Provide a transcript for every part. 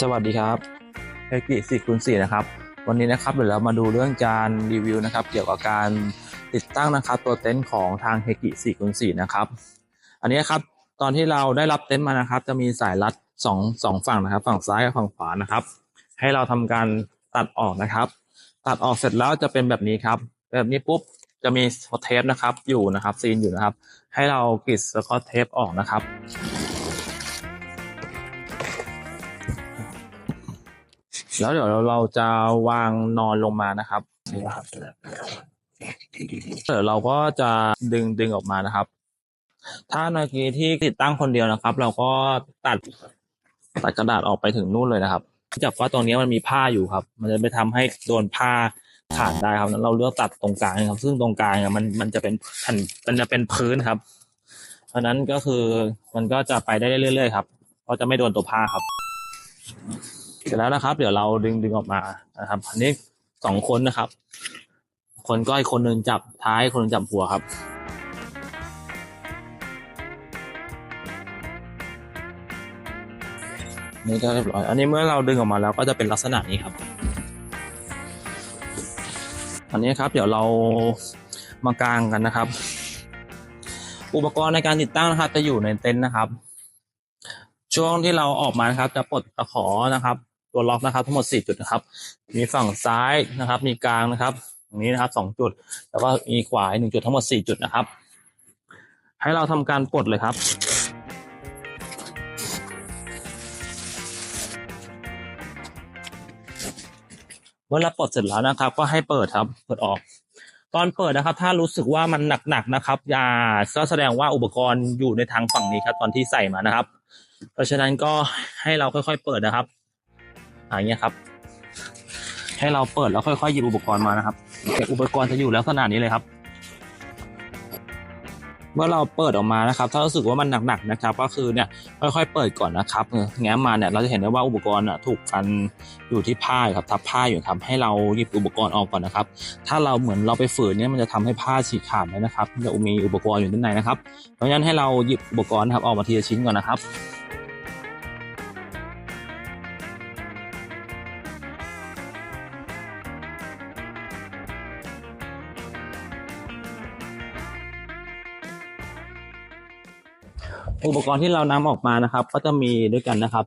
สวัสดีครับเฮกิสี่คูณสี่นะครับ วันนี้นะครับเดี๋ยวเรามาดูเรื่องการรีวิวนะครับ เกี่ยวกับการติดตั้งนะครับ ตัวเต็นท์ของทางเฮกิสี่คูณสี่นะครับ อันนี้ครับตอนที่เราได้รับเต็นท์มานะครับ จะมีสายรัดสองสองฝั่งนะครับ ฝั่งซ้ายกับฝั่งขวานะครับ ให้เราทำการตัดออกนะครับ ตัดออกเสร็จแล้วจะเป็นแบบนี้ครับ แบบนี้ปุ๊บจะมีเทปนะครับอยู่นะครับซีนอยู่นะครับ ให้เรากรีดสกอตเทปออกนะครับ แล้วเดี๋ยวเราจะวางนอนลงมานะครับนี่นะครับเดี๋ยวเราก็จะดึงดึงออกมานะครับ ถ้าเมื่อกี้ที่ติดตั้งคนเดียวนะครับ เราก็ตัดตัดกระดาษออกไปถึงนู่นเลยนะครับจากว่าตรงนี้มันมีผ้าอยู่ครับ มันจะไปทำให้โดนผ้าขาดได้ครับนั้นเราเลือกตัดตรงกลางครับ ซึ่งตรงกลางมันมันจะเป็นแผ่นมันจะเป็นพื้นครับ เพราะฉะนั้นก็คือมันก็จะไปได้เรื่อยๆครับ เพราะจะไม่โดนตัวผ้าครับ เสร็จแล้วนะครับ เดี๋ยวเราดึงดึงออกมานะครับอันนี้สองคนนะครับ คนก็อีกคนหนึ่งจับท้ายคนหนึ่งจับหัวครับนี่ก็เรียบร้อย อันนี้เมื่อเราดึงออกมาแล้วก็จะเป็นลักษณะนี้ครับ อันนี้ครับ เดี๋ยวเรามากางกันนะครับ อุปกรณ์ในการติดตั้งนะครับ จะอยู่ในเต็นท์นะครับ ช่วงที่เราออกมานะครับ จะปลดตะขอนะครับ ตัวล็อกนะครับ ทั้งหมดสี่จุดนะครับ มีฝั่งซ้ายนะครับ มีกลางนะครับตรงนี้นะครับสองจุด แล้วก็มีขวาหนึ่งจุดทั้งหมดสี่จุดนะครับ ให้เราทำการปลดเลยครับเมื่อเราปลดเสร็จแล้วนะครับ ก็ให้เปิดครับ เปิดออกตอนเปิดนะครับ ถ้ารู้สึกว่ามันหนักๆนะครับอย่าก็แสดงว่าอุปกรณ์อยู่ในทางฝั่งนี้ครับ ตอนที่ใส่มานะครับ เพราะฉะนั้นก็ให้เราค่อยๆเปิดนะครับ อย่างเงี้ยครับ ให้เราเปิดแล้วค่อยๆหยิบอุปกรณ์มานะครับอุปกรณ์จะอยู่ลักษณะนี้เลยครับ เมื่อเราเปิดออกมานะครับ ถ้ารู้สึกว่ามันหนักๆนะครับ ก็คือเนี่ยค่อยๆเปิดก่อนนะครับแง้มมาเนี่ยเราจะเห็นได้ว่าอุปกรณ์ถูกกันอยู่ที่ผ้าครับทับผ้าอยู่ครับให้เราหยิบอุปกรณ์ออกก่อนนะครับ ถ้าเราเหมือนเราไปฝืนเนี่ยมันจะทำให้ผ้าฉีกขาดเลยนะครับจะมีอุปกรณ์อยู่ด้านในนะครับ เพราะฉะนั้นให้เราหยิบอุปกรณ์ครับออกมาทีละชิ้นก่อนนะครับ อุปกรณ์ที่เรานำออกมานะครับ ก็จะมีด้วยกันนะครับ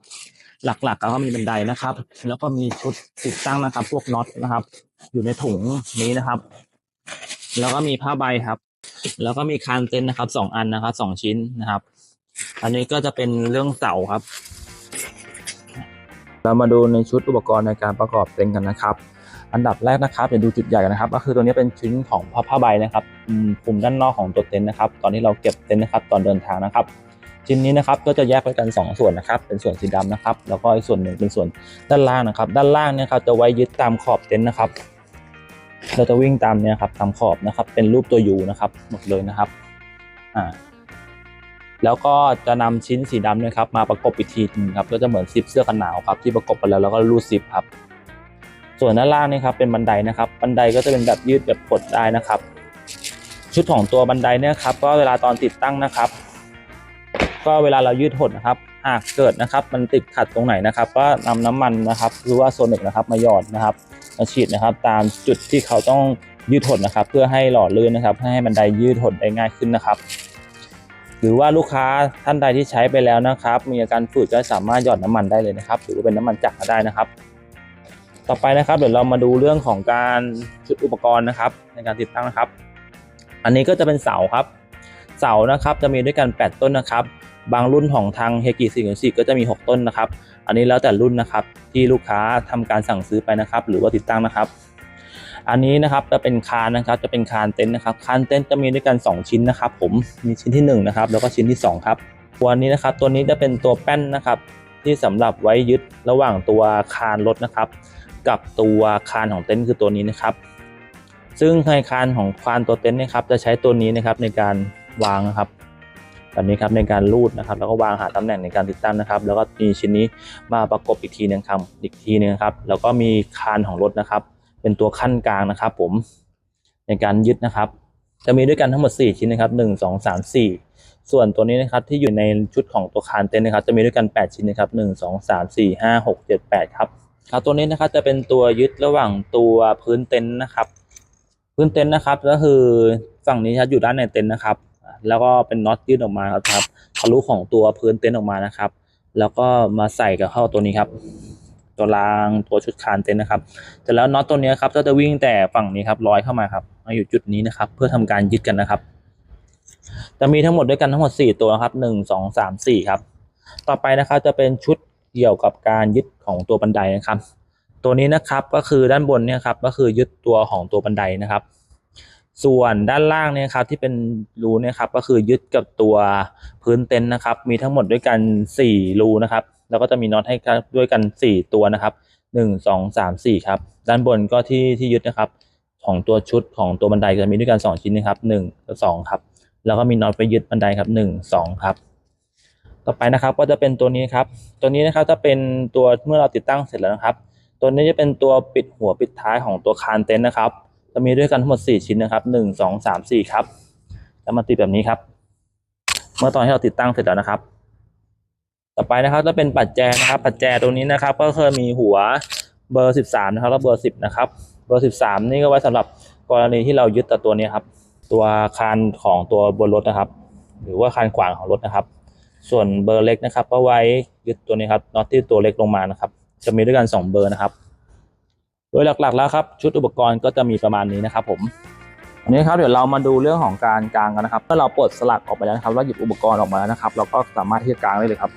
หลักๆก็มีบันไดนะครับ แล้วก็มีชุดติดตั้งนะครับ พวกน็อตนะครับ อยู่ในถุงนี้นะครับ แล้วก็มีผ้าใบครับ แล้วก็มีคานเต็นนะครับสองอันนะครับสองชิ้นนะครับ อันนี้ก็จะเป็นเรื่องเสาครับ เรามาดูในชุดอุปกรณ์ในการประกอบเต็นท์กันนะครับอันดับแรกนะครับเดี๋ยวดูจุดใหญ่กันนะครับ ก็คือตัวนี้เป็นชิ้นของผ้าผ้าใบนะครับคลุมด้านนอกของตัวเต็นท์นะครับ ตอนที่เราเก็บเต็นท์นะครับ ตอนเดินทางนะครับ ชิ้นนี้นะครับก็จะแยกไว้กัน 2 ส่วนนะครับ เป็นส่วนสีดำนะครับ แล้วก็อีกส่วนหนึ่งเป็นส่วนด้านล่างนะครับ ด้านล่างเนี่ยครับจะไว้ยึดตามขอบเต็นท์นะครับ เราจะวิ่งตามเนี่ยครับตามขอบนะครับ เป็นรูปตัวยูนะครับหมดเลยนะครับอ่าแล้วก็จะนำชิ้นสีดำเนะครับ มาประกบอีกทีหนึงครับก็จะเหมือนซิปเสื้อกันหนาวครับที่ประกบไปแล้วแล้วก็รูดซิปครับ ส่วนด้านล่างนี่ครับเป็นบันไดนะครับ บันไดก็จะเป็นแบบยืดแบบกดได้นะครับ ชุดของตัวบันไดเนี่ยครับก็เวลาตอนติดตั้งนะครับ ก็เวลาเรายืดหดนะครับ หากเกิดนะครับมันติดขัดตรงไหนนะครับ ก็นำน้ำมันนะครับหรือว่าโซนิกนะครับมาหยอดนะครับมาฉีดนะครับ ตามจุดที่เขาต้องยืดหดนะครับ เพื่อให้หล่อลื่นนะครับให้บันไดยืดหดได้ง่ายขึ้นนะครับ หรือว่าลูกค้าท่านใดที่ใช้ไปแล้วนะครับ มีอาการฝืดก็สามารถหยอดน้ำมันได้เลยนะครับ หรือว่าเป็นน้ำมันจักรก็ได้นะครับ ต่อไปนะครับ เดี๋ยวเรามาดูเรื่องของการชุดอุปกรณ์นะครับ ในการติดตั้งนะครับ อันนี้ก็จะเป็นเสาครับ เสานะครับจะมีด้วยกัน 8 ต้นนะครับ บางรุ่นของทางเฮกิสี่สี่ก็จะมี 6 ต้นนะครับ อันนี้แล้วแต่รุ่นนะครับที่ลูกค้าทำการสั่งซื้อไปนะครับ หรือว่าติดตั้งนะครับ อันนี้นะครับจะเป็นคานนะครับ จะเป็นคานเต็นท์นะครับ คานเต็นท์จะมีด้วยกัน 2 ชิ้นนะครับ ผมมีชิ้นที่1นะครับแล้วก็ชิ้นที่ 2 ครับตัวนี้นะครับ ตัวนี้จะเป็นตัวแป้นนะครับ ที่สำหรับไว้ยึดระหว่างตัวคานรถนะครับ กับตัวคานของเต็นท์คือตัวนี้นะครับ ซึ่งในคานของคานตัวเต็นท์นะครับจะใช้ตัวนี้นะครับในการวางนะครับ แบบนี้ครับในการรูดนะครับ แล้วก็วางหาตำแหน่งในการติดตั้งนะครับ แล้วก็มีชิ้นนี้มาประกบอีกทีหนึงครับอีกทีหนึงครับ แล้วก็มีคานของรถนะครับ เป็นตัวขั้นกลางนะครับ ผมในการยึดนะครับ จะมีด้วยกันทั้งหมด 4 ชิ้นนะครับ 1 2 3 4 ส่วนตัวนี้นะครับที่อยู่ในชุดของตัวคานเต็นท์นะครับ จะมีด้วยกัน 8 ชิ้นนะครับ 1 2 3 4 5 6 7 8 ครับครับตัวนี้นะครับจะเป็นตัวยึดระหว่างตัวพื้นเต็นท์นะครับ พื้นเต็นท์นะครับ ก็คือฝั่งนี้ครับอยู่ด้านในเต็นท์นะครับ แล้วก็เป็นน็อตยื่นออกมาครับทะลุของตัวพื้นเต็นท์ออกมานะครับ แล้วก็มาใส่กับเข้าตัวนี้ครับ ตัวรางตัวชุดคานเต็นท์นะครับเสร็จแล้วน็อตตัวนี้ครับก็จะวิ่งแต่ฝั่งนี้ครับร้อยเข้ามาครับมาอยู่จุดนี้นะครับ เพื่อทำการยึดกันนะครับ จะมีทั้งหมดด้วยกันทั้งหมดสี่ตัวนะครับหนึ่งสองสามสี่ครับ ต่อไปนะครับจะเป็นชุดเกี่ยวกับการยึดของตัวบันไดนะครับ ตัวนี้นะครับก็คือด้านบนเนี่ยครับก็คือยึดตัวของตัวบันไดนะครับ ส่วนด้านล่างเนี่ยครับที่เป็นรูเนี่ยครับก็คือยึดกับตัวพื้นเต็นท์นะครับ มีทั้งหมดด้วยกันสี่รูนะครับ แล้วก็จะมีน็อตให้กันด้วยกันสี่ตัวนะครับหนึ่งสองสามสี่ครับ ด้านบนก็ที่ที่ยึดนะครับของตัวชุดของตัวบันไดจะมีด้วยกันสองชิ้นนะครับหนึ่งกับสองครับ แล้วก็มีน็อตไปยึดบันไดครับหนึ่งสองครับ ต่อไปนะครับก็จะเป็นตัวนี้ครับ ตัวนี้นะครับจะเป็นตัวเมื่อเราติดตั้งเสร็จแล้วนะครับ ตัวนี้จะเป็นตัวปิดหัวปิดท้ายของตัวคานเต็นท์นะครับ จะมีด้วยกันทั้งหมด 4 ชิ้นนะครับ 1 2 3 4 ครับจะมาติดแบบนี้ครับ เมื่อตอนที่เราติดตั้งเสร็จแล้วนะครับ ต่อไปนะครับจะเป็นปัจแจนะครับปัจแจตรงนี้นะครับ ก็คือมีหัวเบอร์ 13 นะครับ แล้วเบอร์ 10 นะครับ เบอร์ 13 นี่ก็ไว้สำหรับกรณีที่เรายึดแต่ตัวนี้ครับ ตัวคานของตัวบนรถนะครับ หรือว่าคานขวางของรถนะครับ ส่วนเบอร์เล็กนะครับก็ไว้ยึดตัวนี้ครับน็อตที่ตัวเล็กลงมานะครับ จะมีด้วยกัน 2 เบอร์นะครับ โดยหลักๆแล้วครับชุดอุปกรณ์ก็จะมีประมาณนี้นะครับผมอันนี้ครับเดี๋ยวเรามาดูเรื่องของการกางกันนะครับเมื่อเราปลดสลักออกไปแล้วนะครับเราหยิบอุปกรณ์ออกมาแล้วนะครับ เราก็สามารถที่จะกางได้เลยครับ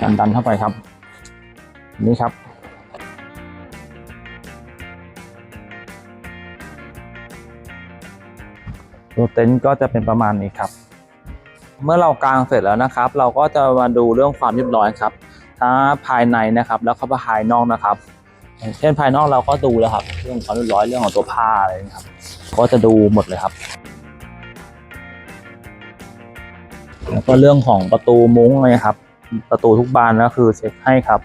การดันเข้าไปครับ นี่ครับตัวเต็นท์ก็จะเป็นประมาณนี้ครับ เมื่อเรากางเสร็จแล้วนะครับ เราก็จะมาดูเรื่องความเรียบร้อยครับ ทั้งภายในนะครับ แล้วก็ภายนอกนะครับเช่นภายนอกเราก็ดูแล้วครับ เรื่องความเรียบร้อยเรื่องของตัวผ้าอะไรนะครับ ก็จะดูหมดเลยครับ แล้วก็เรื่องของประตูมุ้งเลยครับ ประตูทุกบานก็คือเช็คให้ครับ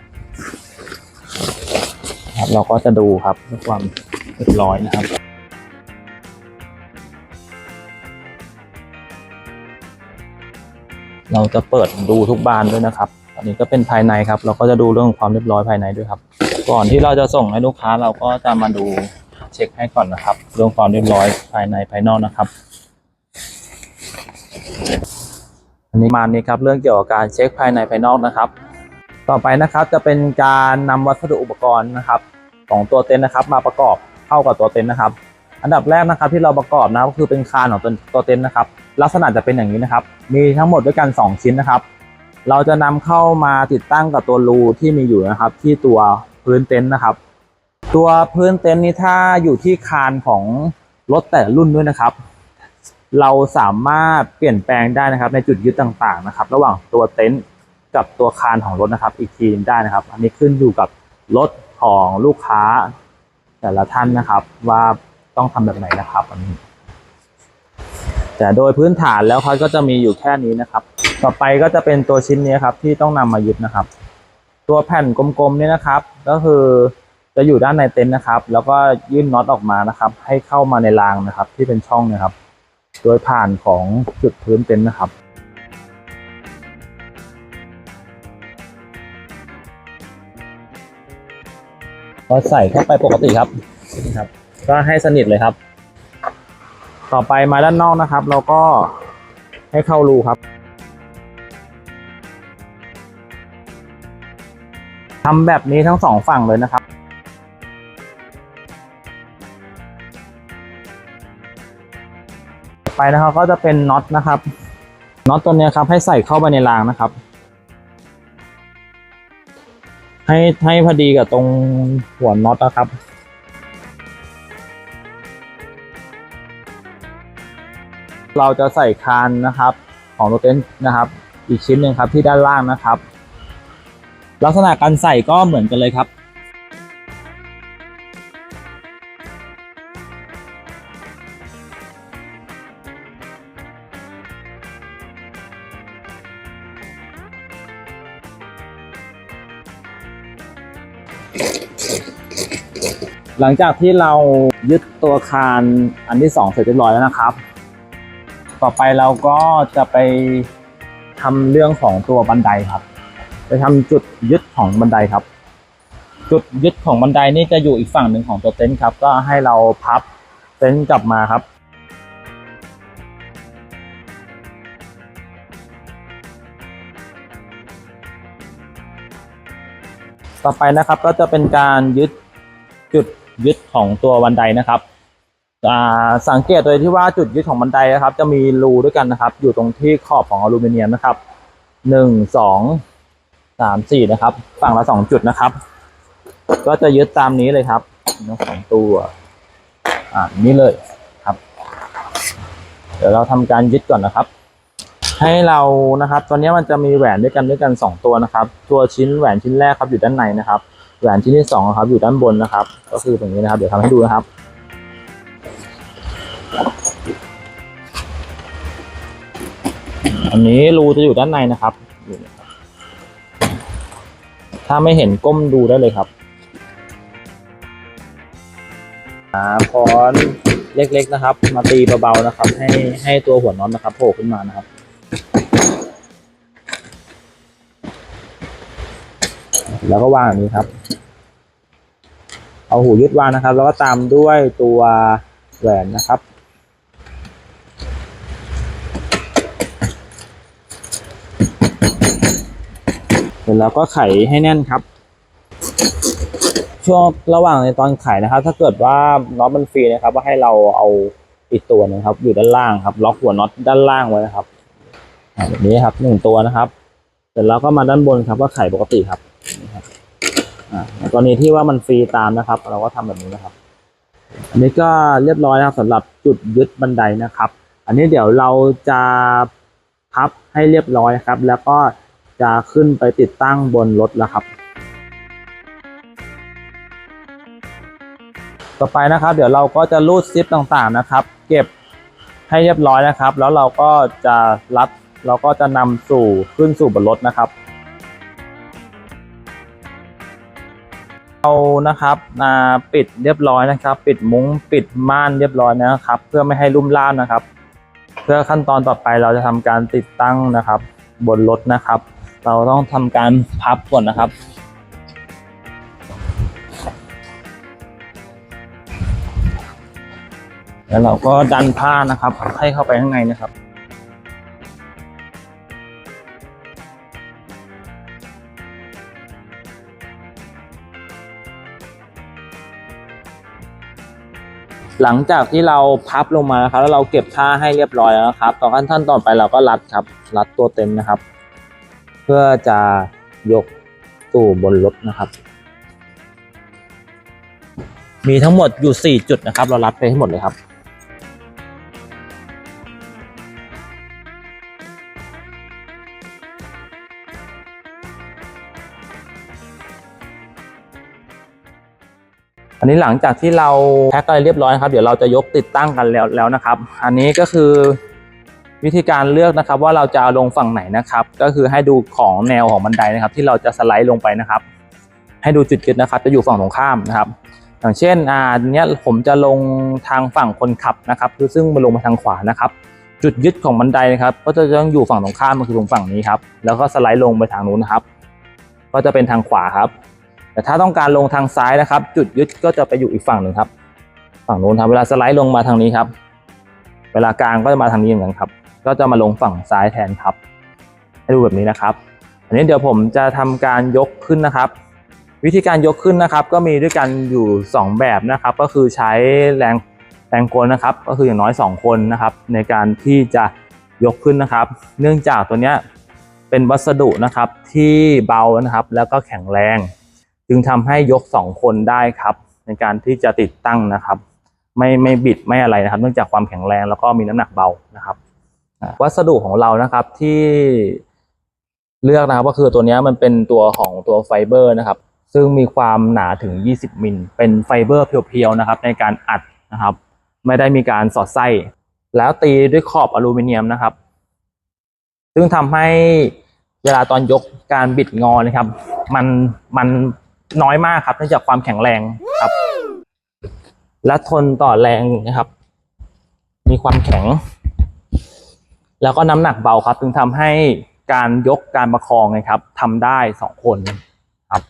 ครับ เราก็จะดูครับเรื่องความเรียบร้อยนะครับเราจะเปิดดูทุกบานด้วยนะครับ นนี้ก็เป็นภายในครับ เราก็จะดูเรื่องความเรียบร้อยภายในด้วยครับ ก่อนที่เราจะส่งให้ลูกค้าเราก็จะมาดูเช็คให้ก่อนนะครับ เรื่องความเรียบร้อยภายในภายนอกนะครับ อันนี้มานี้ครับเรื่องเกี่ยวกับการเช็คภายในภายนอกนะครับ ต่อไปนะครับจะเป็นการนำวัสดุอุปกรณ์นะครับ ของตัวเต็นท์นะครับ มาประกอบเข้ากับตัวเต็นท์นะครับ อันดับแรกนะครับที่เราประกอบนะก็คือเป็นคานของตัวตัวเต็นท์นะครับ ลักษณะจะเป็นอย่างนี้นะครับ มีทั้งหมดด้วยกัน 2 ชิ้นนะครับ เราจะนำเข้ามาติดตั้งกับตัวรูที่มีอยู่นะครับ ที่ตัวพื้นเต็นท์นะครับ ตัวพื้นเต็นท์นี้ถ้าอยู่ที่คานของรถแต่รุ่นด้วยนะครับ เราสามารถเปลี่ยนแปลงได้นะครับ ในจุดยึดต่างๆนะครับ ระหว่างตัวเต็นท์กับตัวคานของรถนะครับ อีกทีหนึ่งได้นะครับ อันนี้ขึ้นอยู่กับรถของลูกค้า แต่ละท่านนะครับ ว่าต้องทำแบบไหนนะครับอันนี้ แต่โดยพื้นฐานแล้วเขาก็จะมีอยู่แค่นี้นะครับ ต่อไปก็จะเป็นตัวชิ้นนี้ครับที่ต้องนำมายึดนะครับ ตัวแผ่นกลมๆนี่นะครับ ก็คือจะอยู่ด้านในเต็นท์นะครับ แล้วก็ยื่นน็อตออกมานะครับ ให้เข้ามาในรางนะครับ ที่เป็นช่องนะครับ โดยผ่านของจุดพื้นเต็นท์นะครับก็ใส่เข้าไปปกติครับนะครับ ก็ให้สนิทเลยครับ ต่อไปมาด้านนอกนะครับ เราก็ให้เข้ารูครับทำแบบนี้ทั้งสองฝั่งเลยนะครับ ไปนะครับก็จะเป็นน็อตนะครับน็อตตัวนี้ครับให้ใส่เข้าไปในรางนะครับ ให้ให้พอดีกับตรงหัวน็อตนะครับ เราจะใส่คานนะครับของรถเต็นท์นะครับ อีกชิ้นหนึ่งครับที่ด้านล่างนะครับ ลักษณะการใส่ก็เหมือนกันเลยครับหลังจากที่เรายึดตัวคานอันที่สองเสร็จเรียบร้อยแล้วนะครับ ต่อไปเราก็จะไปทำเรื่องของตัวบันไดครับ ไปทำจุดยึดของบันไดครับ จุดยึดของบันไดนี่จะอยู่อีกฝั่งหนึ่งของตัวเต็นท์ครับ ก็ให้เราพับเต็นท์กลับมาครับต่อไปนะครับก็จะเป็นการยึดจุดยึดของตัวบันไดนะครับ สังเกตเลยที่ว่าจุดยึดของบันไดนะครับ จะมีรูด้วยกันนะครับ อยู่ตรงที่ขอบของอลูมิเนียมนะครับหนึ่งสองสามสี่นะครับ ฝั่งละสองจุดนะครับ ก็จะยึดตามนี้เลยครับสองตัว อ่านี่เลยครับ เดี๋ยวเราทำการยึดก่อนนะครับ ให้เรานะครับ ตอนนี้มันจะมีแหวนด้วยกันด้วยกันสองตัวนะครับ ตัวชิ้นแหวนชิ้นแรกครับอยู่ด้านในนะครับ แหวนชิ้นที่สองครับอยู่ด้านบนนะครับ ก็คือตรงนี้นะครับ เดี๋ยวทำให้ดูนะครับ อันนี้รูจะอยู่ด้านในนะครับถ้าไม่เห็นก้มดูได้เลยครับหาค้อนเล็กๆนะครับ มาตีเบาๆนะครับ ให้ให้ตัวหัวน็อตนะครับโผล่ขึ้นมานะครับแล้วก็วางอย่างนี้ครับ เอาหูยึดวางนะครับ แล้วก็ตามด้วยตัวแหวนนะครับ ร็จแล้วก็ไขให้แน่นครับ ช่วงระหว่างในตอนไขนะครับ ถ้าเกิดว่าน็อตมันฟรีนะครับ ว่าให้เราเอาอีกตัวหนึงครับ อยู่ด้านล่างครับ ล็อกหัวน็อตด้านล่างไว้นะครับแบบนี้ครับหนึ่งตัวนะครับ เสร็จแล้วก็มาด้านบนครับ ก็ไขปกติครับนี่ครับอ่ากรณีที่ว่ามันฟรีตามนะครับ เราก็ทำแบบนี้นะครับ อันนี้ก็เรียบร้อยนะครับสำหรับจุดยึดบันไดนะครับ อันนี้เดี๋ยวเราจะพับให้เรียบร้อยครับ แล้วก็ จะขึ้นไปติดตั้งบนรถแล้วครับ ต่อไปนะครับ เดี๋ยวเราก็จะรูดซิปต่างๆนะครับ เก็บให้เรียบร้อยนะครับ แล้วเราก็จะรัดเราก็จะนำสู่ขึ้นสู่บนรถนะครับเรานะครับอ่าปิดเรียบร้อยนะครับ ปิดมุ้งปิดม่านเรียบร้อยนะครับ เพื่อไม่ให้ลุ่มล่ามนะครับ เพื่อขั้นตอนต่อไปเราจะทำการติดตั้งนะครับ บนรถนะครับ เราต้องทำการพับก่อนนะครับ แล้วเราก็ดันผ้านะครับ ให้เข้าไปข้างในนะครับหลังจากที่เราพับลงมานะครับ แล้วเราเก็บผ้าให้เรียบร้อยแล้วนะครับ ต่อขั้นตอนต่อไปเราก็รัดครับ รัดตัวเต็นท์นะครับ เพื่อจะยกสู่บนรถนะครับ มีทั้งหมดอยู่ 4 จุดนะครับ เรารัดไปให้หมดเลยครับอันนี้หลังจากที่เราแพ็คอะไรเรียบร้อยนะครับ เดี๋ยวเราจะยกติดตั้งกันแล้วแล้วนะครับ อันนี้ก็คือ วิธีการเลือกนะครับว่าเราจะลงฝั่งไหนนะครับ ก็คือให้ดูของแนวของบันไดนะครับ ที่เราจะสไลด์ลงไปนะครับ ให้ดูจุดยึดนะครับ จะอยู่ฝั่งตรงข้ามนะครับ อย่างเช่นอ่าเนี้ยผมจะลงทางฝั่งคนขับนะครับคือซึ่งมันลงมาทางขวานะครับ จุดยึดของบันไดนะครับก็จะต้องอยู่ฝั่งตรงข้ามมันคือตรงฝั่งนี้ครับแล้วก็สไลด์ลงไปทางนู้นนะครับ ก็จะเป็นทางขวาครับ แต่ถ้าต้องการลงทางซ้ายนะครับ จุดยึดก็จะไปอยู่อีกฝั่งหนึ่งครับ ฝั่งนู้นครับเวลาสไลด์ลงมาทางนี้ครับ เวลากลางก็จะมาทางนี้เหมือนกันครับ ก็จะมาลงฝั่งซ้ายแทนครับ ให้ดูแบบนี้นะครับ อันนี้เดี๋ยวผมจะทำการยกขึ้นนะครับ วิธีการยกขึ้นนะครับ ก็มีด้วยกันอยู่ 2 แบบนะครับ ก็คือใช้แรงแรงกลนะครับ ก็คืออย่างน้อย 2 คนนะครับ ในการที่จะยกขึ้นนะครับ เนื่องจากตัวเนี้ยเป็นวัสดุนะครับที่เบานะครับ แล้วก็แข็งแรง จึงทำให้ยก 2 คนได้ครับ ในการที่จะติดตั้งนะครับ ไม่ไม่บิดไม่อะไรนะครับ เนื่องจากความแข็งแรงแล้วก็มีน้ำหนักเบานะครับ วัสดุของเรานะครับที่เลือกนะครับก็คือตัวนี้มันเป็นตัวของตัวไฟเบอร์นะครับ ซึ่งมีความหนาถึง 20 มิล เป็นไฟเบอร์เพียวๆนะครับ ในการอัดนะครับ ไม่ได้มีการสอดไส้ แล้วตีด้วยขอบอลูมิเนียมนะครับ ซึ่งทำให้เวลาตอนยกการบิดงอนะครับ มันมันน้อยมากครับเนื่องจากความแข็งแรงครับ และทนต่อแรงนะครับ มีความแข็ง แล้วก็น้ำหนักเบาครับจึงทำให้การยกการประคองนะครับทำได้สองคนครับ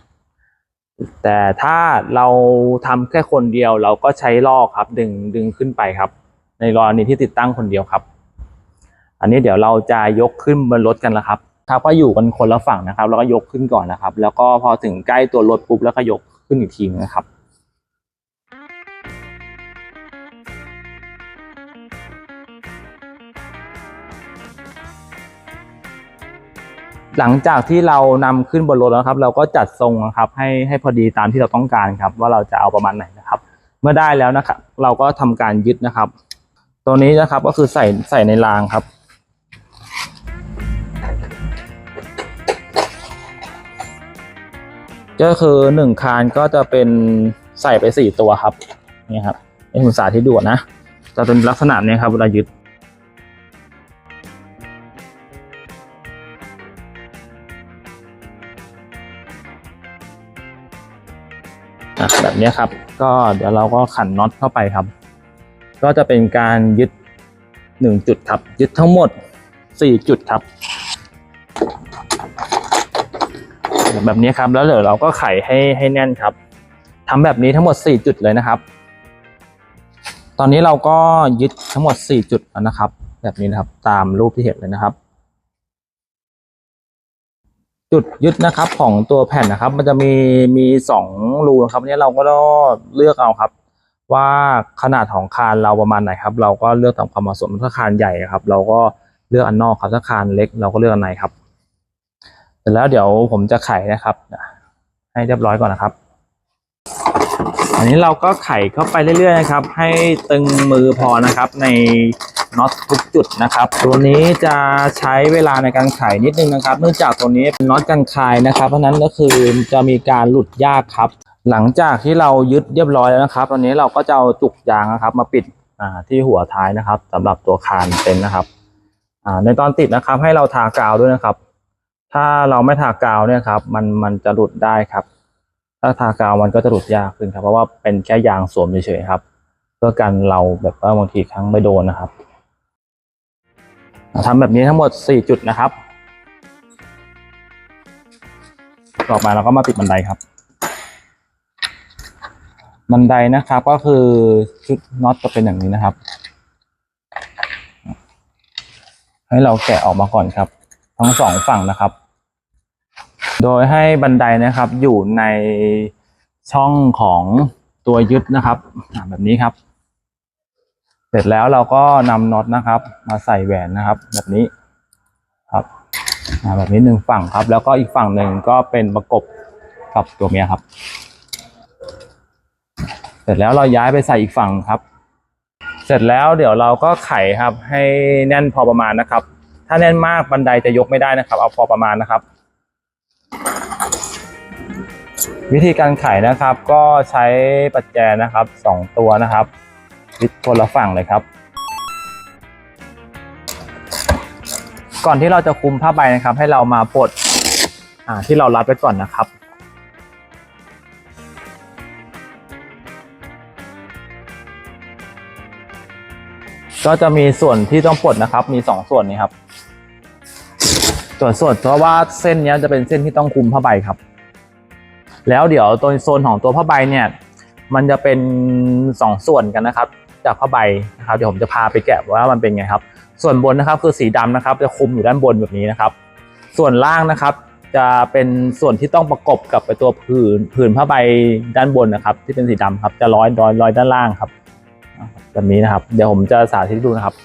แต่ถ้าเราทำแค่คนเดียวเราก็ใช้ลอกครับ ดึงดึงขึ้นไปครับ ในกรณีที่ติดตั้งคนเดียวครับ อันนี้เดี๋ยวเราจะยกขึ้นบนรถกันแล้วครับครับก็อยู่กันคนละฝั่งนะครับ แล้วก็ยกขึ้นก่อนนะครับ แล้วก็พอถึงใกล้ตัวรถปุ๊บแล้วก็ยกขึ้นอีกทีนะครับ หลังจากที่เรานำขึ้นบนรถแล้วครับ เราก็จัดทรงนะครับ ให้ให้พอดีตามที่เราต้องการครับ ว่าเราจะเอาประมาณไหนนะครับ เมื่อได้แล้วนะครับ เราก็ทำการยึดนะครับ ตัวนี้นะครับก็คือใส่ใส่ในรางครับก็คือหนึ่งคานก็จะเป็นใส่ไปสี่ตัวครับนี่ครับให้คุณสาธิตดูก่อนนะจะเป็นลักษณะนี้ครับเวลายึด แบบนี้ครับ ก็เดี๋ยวเราก็ขันน็อตเข้าไปครับ ก็จะเป็นการยึดหนึ่งจุดครับ ยึดทั้งหมดสี่จุดครับ แบบนี้ครับแล้วเดี๋ยวเราก็ไขให้ให้แน่นครับทำแบบนี้ทั้งหมดสี่จุดเลยนะครับ ตอนนี้เราก็ยึดทั้งหมดสี่จุดแล้วนะครับ แบบนี้นะครับ ตามรูปที่เห็นเลยนะครับ จุดยึดนะครับของตัวแผ่นนะครับ มันจะมีมีสองรูนะครับอันนี้เราก็ต้องเลือกเอาครับ ว่าขนาดของคานเราประมาณไหนครับ เราก็เลือกตามความเหมาะสมถ้าคานใหญ่ครับ เราก็เลือกอันนอกครับถ้าคานเล็กเราก็เลือกอันในครับเสร็จแล้วเดี๋ยวผมจะไขนะครับให้เรียบร้อยก่อนนะครับ อันนี้เราก็ไขเข้าไปเรื่อยๆนะครับ ให้ตึงมือพอนะครับในน็อตทุกจุดนะครับ ตัวนี้จะใช้เวลาในการไขนิดนึงนะครับ เนื่องจากตัวนี้เป็นน็อตกันคายนะครับ เพราะนั้นก็คือจะมีการหลุดยากครับ หลังจากที่เรายึดเรียบร้อยแล้วนะครับ ตอนนี้เราก็จะเอาจุกยางนะครับ มาปิดที่หัวท้ายนะครับสำหรับตัวคานเต็นนะครับในตอนติดนะครับให้เราทากาวด้วยนะครับ ถ้าเราไม่ทากาวเนี่ยครับ มันมันจะหลุดได้ครับ ถ้าทากาวมันก็จะหลุดยากขึ้นครับ เพราะว่าเป็นแค่ยางสวมเฉยๆครับ เพื่อกันเราแบบว่าบางทีครั้งไม่โดนนะครับทำแบบนี้ทั้งหมดสี่จุดนะครับ ต่อไปเราก็มาติดบันไดครับ บันไดนะครับก็คือชุดน็อตจะเป็นอย่างนี้นะครับ ให้เราแกะออกมาก่อนครับ ทั้งสองฝั่งนะครับ โดยให้บันไดนะครับอยู่ในช่องของตัวยึดนะครับแบบนี้ครับ เสร็จแล้วเราก็นำน็อตนะครับ มาใส่แหวนนะครับ แบบนี้ครับแบบนี้หนึ่งฝั่งครับ แล้วก็อีกฝั่งหนึ่งก็เป็นประกบกับตัวเมียครับ เสร็จแล้วเราย้ายไปใส่อีกฝั่งครับ เสร็จแล้วเดี๋ยวเราก็ไขครับ ให้แน่นพอประมาณนะครับ ถ้าแน่นมากบันไดจะยกไม่ได้นะครับ เอาพอประมาณนะครับ วิธีการไขนะครับก็ใช้ปัจแจนะครับสองตัวนะครับยึดคนละฝั่งเลยครับ ก่อนที่เราจะคุมผ้าใบนะครับ ให้เรามาปลดอ่าที่เรารัดไว้ก่อนนะครับก็จะมีส่วนที่ต้องปลดนะครับ มีสองส่วนนี้ครับ ส่วนส่วนเพราะว่าเส้นนี้จะเป็นเส้นที่ต้องคุมผ้าใบครับ แล้วเดี๋ยวตัวโซนของตัวผ้าใบเนี่ยมันจะเป็นสองส่วนกันนะครับ จากผ้าใบนะครับเดี๋ยวผมจะพาไปแกะว่ามันเป็นไงครับ ส่วนบนนะครับคือสีดำนะครับจะคุมอยู่ด้านบนแบบนี้นะครับ ส่วนล่างนะครับจะเป็นส่วนที่ต้องประกบกับไปตัวผืนผืนผ้าใบด้านบนนะครับ ที่เป็นสีดำครับจะร้อยร้อยร้อยด้านล่างครับแบบนี้นะครับ เดี๋ยวผมจะสาธิตให้ดูนะครับ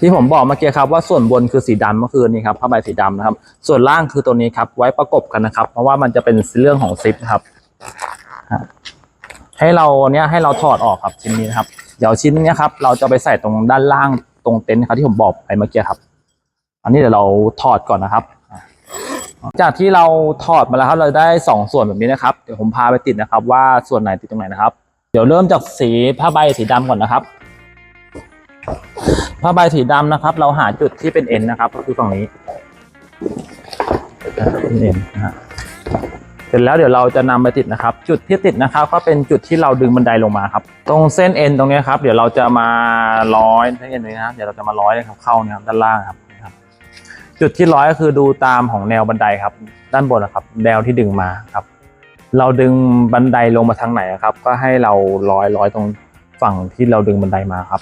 ที่ผมบอกเมื่อกี้ครับว่าส่วนบนคือสีดำก็คือนี่ครับผ้าใบสีดำนะครับ ส่วนล่างคือตัวนี้ครับ ไว้ประกบกันนะครับ เพราะว่ามันจะเป็นเรื่องของซิปครับ ให้เราเนี้ยให้เราถอดออกครับชิ้นนี้นะครับ เดี๋ยวชิ้นเนี้ยครับ เราจะไปใส่ตรงด้านล่างตรงเต็นท์ครับที่ผมบอกไปเมื่อกี้ครับ อันนี้เดี๋ยวเราถอดก่อนนะครับ จากที่เราถอดมาแล้วครับ เราได้สองส่วนแบบนี้นะครับ เดี๋ยวผมพาไปติดนะครับ ว่าส่วนไหนติดตรงไหนนะครับ เดี๋ยวเริ่มจากสีผ้าใบสีดำก่อนนะครับ ผ้าใบสีดำนะครับ เราหาจุดที่เป็นเอ็นนะครับก็คือฝั่งนี้เป็นเอ็นนะฮะเสร็จแล้วเดี๋ยวเราจะนำไปติดนะครับ จุดที่ติดนะครับ ก็เป็นจุดที่เราดึงบันไดลงมาครับ ตรงเส้นเอ็นตรงนี้ครับเดี๋ยวเราจะมาร้อยเส้นเอ็นนี้นะเดี๋ยวเราจะมาร้อยเลยครับเข้าเนี่ยครับด้านล่างครับจุดที่ร้อยก็คือดูตามของแนวบันไดครับ ด้านบนนะครับ แนวที่ดึงมาครับ เราดึงบันไดลงมาทางไหนครับ ก็ให้เราร้อยร้อยตรงฝั่งที่เราดึงบันไดมาครับ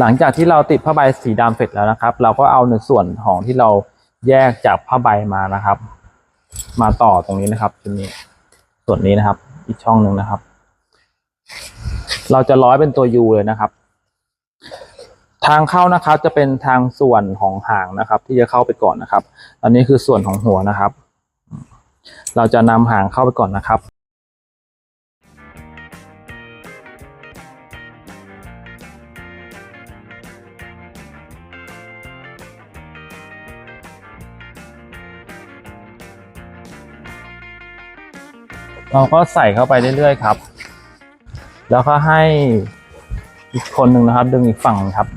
หลังจากที่เราติดผ้าใบสีดำเสร็จแล้วนะครับ เราก็เอาในส่วนของที่เราแยกจากผ้าใบมานะครับ มาต่อตรงนี้นะครับตรงนี้ส่วนนี้นะครับ อีกช่องหนึ่งนะครับ เราจะร้อยเป็นตัว U เลยนะครับ ทางเข้านะครับ จะเป็นทางส่วนของหางนะครับ ที่จะเข้าไปก่อนนะครับ อันนี้คือส่วนของหัวนะครับ เราจะนำหางเข้าไปก่อนนะครับ เราก็ใส่เข้าไปเรื่อยๆครับ แล้วก็ให้อีกคนหนึ่งนะครับ ดึงอีกฝั่งครับ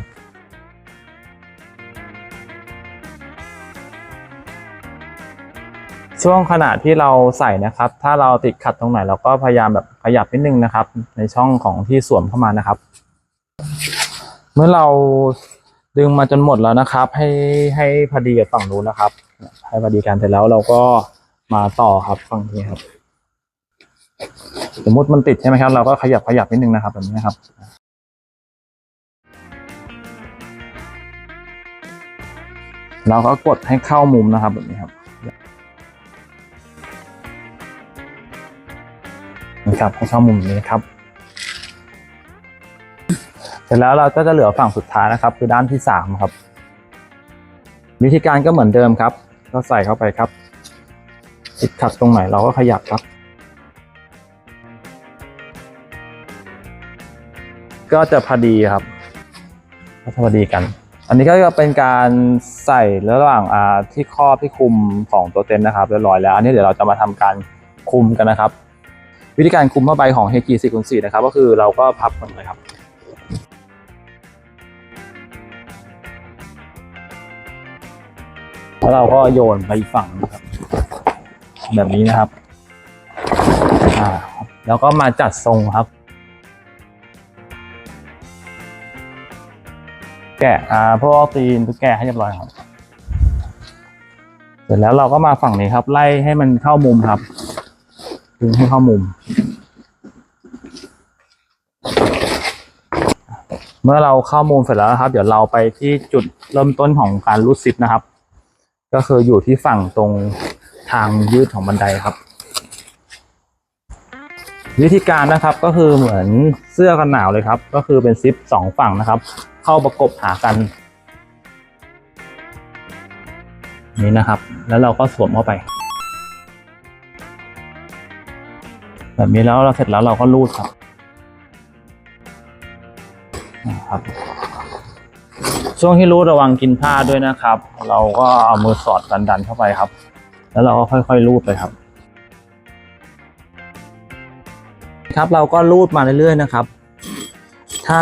ช่วงขณะที่เราใส่นะครับ ถ้าเราติดขัดตรงไหน เราก็พยายามแบบขยับนิดนึงนะครับ ในช่องของที่สวมเข้ามานะครับ เมื่อเราดึงมาจนหมดแล้วนะครับ ให้ให้พอดีกับฝั่งนู้นนะครับ ให้พอดีกันเสร็จแล้วเราก็มาต่อครับฝั่งนี้ครับ สมมติมันติดใช่ไหมครับ เราก็ขยับขยับนิดนึงนะครับแบบนี้นะครับเราก็กดให้เข้ามุมนะครับแบบนี้ครับนะครับให้เข้ามุมนี้ครับ เสร็จแล้วเราก็จะเหลือฝั่งสุดท้ายนะครับ คือด้านที่สามครับ วิธีการก็เหมือนเดิมครับ ก็ใส่เข้าไปครับติดขัดตรงไหนเราก็ขยับครับ ก็จะพอดีครับก็จะพอดีกัน อันนี้ก็จะเป็นการใส่ระหว่างที่ครอบที่คุมของตัวเต็นท์นะครับเรียบร้อยแล้ว อันนี้เดี๋ยวเราจะมาทำการคุมกันนะครับ วิธีการคุมผ้าใบของ HG 4 4นะครับ ก็คือเราก็พับมันเลยครับแล้วเราก็โยนไปฝั่งนะครับ แบบนี้นะครับ แล้วก็มาจัดทรงครับ กะอ่าพวกตีนตุ๊กแกะให้เรียบร้อยครับ เสร็จแล้วเราก็มาฝั่งนี้ครับ ไล่ให้มันเข้ามุมครับดึงให้เข้ามุม เมื่อเราเข้ามุมเสร็จแล้วครับ เดี๋ยวเราไปที่จุดเริ่มต้นของการรูดซิปนะครับ ก็คืออยู่ที่ฝั่งตรงทางยืดของบันไดครับ วิธีการนะครับก็คือเหมือนเสื้อกันหนาวเลยครับ ก็คือเป็นซิปสองฝั่งนะครับ เข้าประกบหากันนี่นะครับ แล้วเราก็สวมเข้าไป แบบนี้แล้วเราเสร็จแล้วเราก็รูดครับนะครับ ช่วงที่รูดระวังกินผ้าด้วยนะครับ เราก็เอามือสอดดันดันๆเข้าไปครับ แล้วเราก็ค่อยๆรูดไปครับ ครับเราก็รูดมาเรื่อยๆนะครับ ถ้า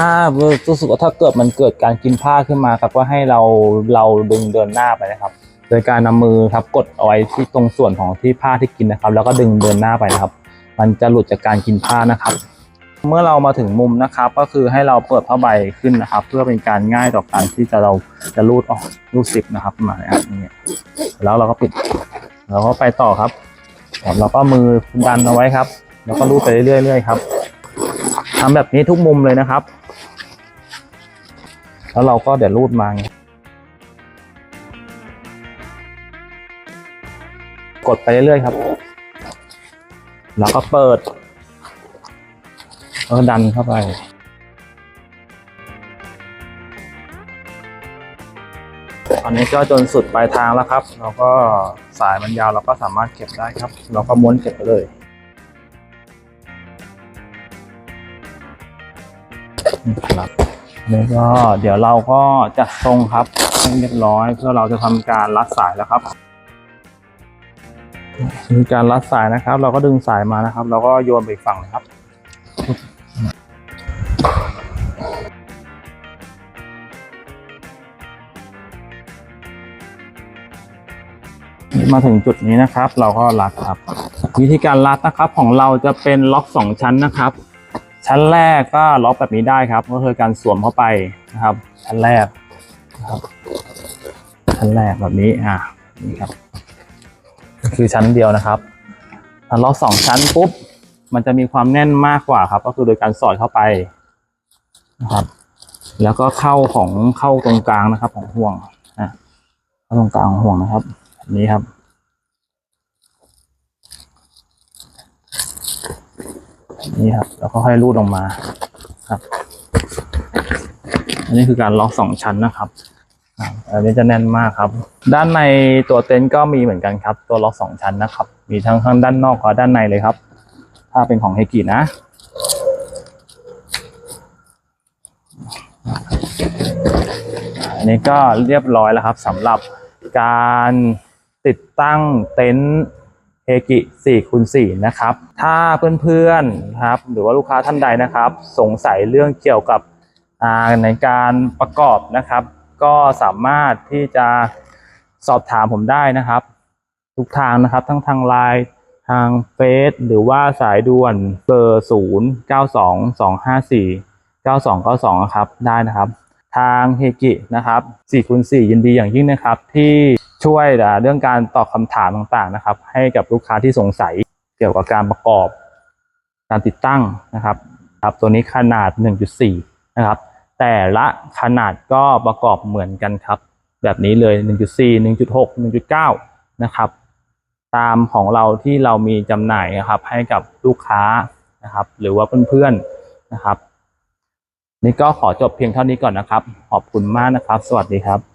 รู้สึกว่าถ้าเกิดมันเกิดการกินผ้าขึ้นมาครับ ก็ให้เราเราดึงเดินหน้าไปนะครับ โดยการนำมือครับกดเอาไว้ที่ตรงส่วนของที่ผ้าที่กินนะครับ แล้วก็ดึงเดินหน้าไปนะครับ มันจะหลุดจากการกินผ้านะครับ เมื่อเรามาถึงมุมนะครับ ก็คือให้เราเปิดผ้าใบขึ้นนะครับ เพื่อเป็นการง่ายต่อการที่จะเราจะรูดออกรูดซิปนะครับมาเนี่ยแล้วเราก็ปิดเราก็ไปต่อครับ เราก็มือดันเอาไว้ครับ แล้วก็รูดไปเรื่อยๆครับทำแบบนี้ทุกมุมเลยนะครับ แล้วเราก็เดี๋ยวรูดมางกดไปเรื่อยๆครับ แล้วก็เปิดแล้วก็ดันเข้าไปตอนนี้ก็จนสุดปลายทางแล้วครับ เราก็สายมันยาวเราก็สามารถเก็บได้ครับ เราก็ม้วนเก็บไปเลย นะครับแล้วก็เดี๋ยวเราก็จัดทรงครับให้เรียบร้อย เพื่อเราจะทำการรัดสายแล้วครับมีการรัดสายนะครับ เราก็ดึงสายมานะครับ เราก็โยนไปอีกฝั่งนะครับมาถึงจุดนี้นะครับ เราก็รัดครับ วิธีการรัดนะครับของเราจะเป็นล็อกสองชั้นนะครับ ชั้นแรกก็ล็อกแบบนี้ได้ครับ ก็คือการสวมเข้าไปนะครับ ชั้นแรกนะครับ ชั้นแรกแบบนี้อะนี่ครับ คือชั้นเดียวนะครับถ้าล็อกสองชั้นปุ๊บมันจะมีความแน่นมากกว่าครับ ก็คือโดยการสอดเข้าไปนะครับ แล้วก็เข้าของเข้าตรงกลางนะครับ ของห่วงอะเข้าตรงกลางของห่วงนะครับแบบนี้ครับ นี่ครับ แล้วก็ค่อยรูดออกมาครับ อันนี้คือการล็อกสองชั้นนะครับอันนี้จะแน่นมากครับ ด้านในตัวเต็นท์ก็มีเหมือนกันครับ ตัวล็อกสองชั้นนะครับ มีทั้งข้างด้านนอกกับด้านในเลยครับ ถ้าเป็นของเฮกินะอันนี้ก็เรียบร้อยแล้วครับสำหรับการติดตั้งเต็นท์ เฮกิ4คูณ4นะครับ ถ้าเพื่อนๆครับ หรือว่าลูกค้าท่านใดนะครับ สงสัยเรื่องเกี่ยวกับในการประกอบนะครับ ก็สามารถที่จะสอบถามผมได้นะครับ ทุกทางนะครับ ทั้งทางไลน์ทางเฟซหรือว่าสายด่วนเบอร์0 9 2 2 5 4 9292 ครับ ได้นะครับ ทางเฮกินะครับ4คูณ4ยินดีอย่างยิ่งนะครับที่ ช่วยเรื่องการตอบคำถามต่างๆนะครับ ให้กับลูกค้าที่สงสัยเกี่ยวกับการประกอบการติดตั้งนะครับครับตัวนี้ขนาด 1.4 นะครับ แต่ละขนาดก็ประกอบเหมือนกันครับ แบบนี้เลย 1.4 1.6 1.9 นะครับ ตามของเราที่เรามีจำหน่ายนะครับ ให้กับลูกค้านะครับ หรือว่าเพื่อนๆนะครับ นี่ก็ขอจบเพียงเท่านี้ก่อนนะครับ ขอบคุณมากนะครับ สวัสดีครับ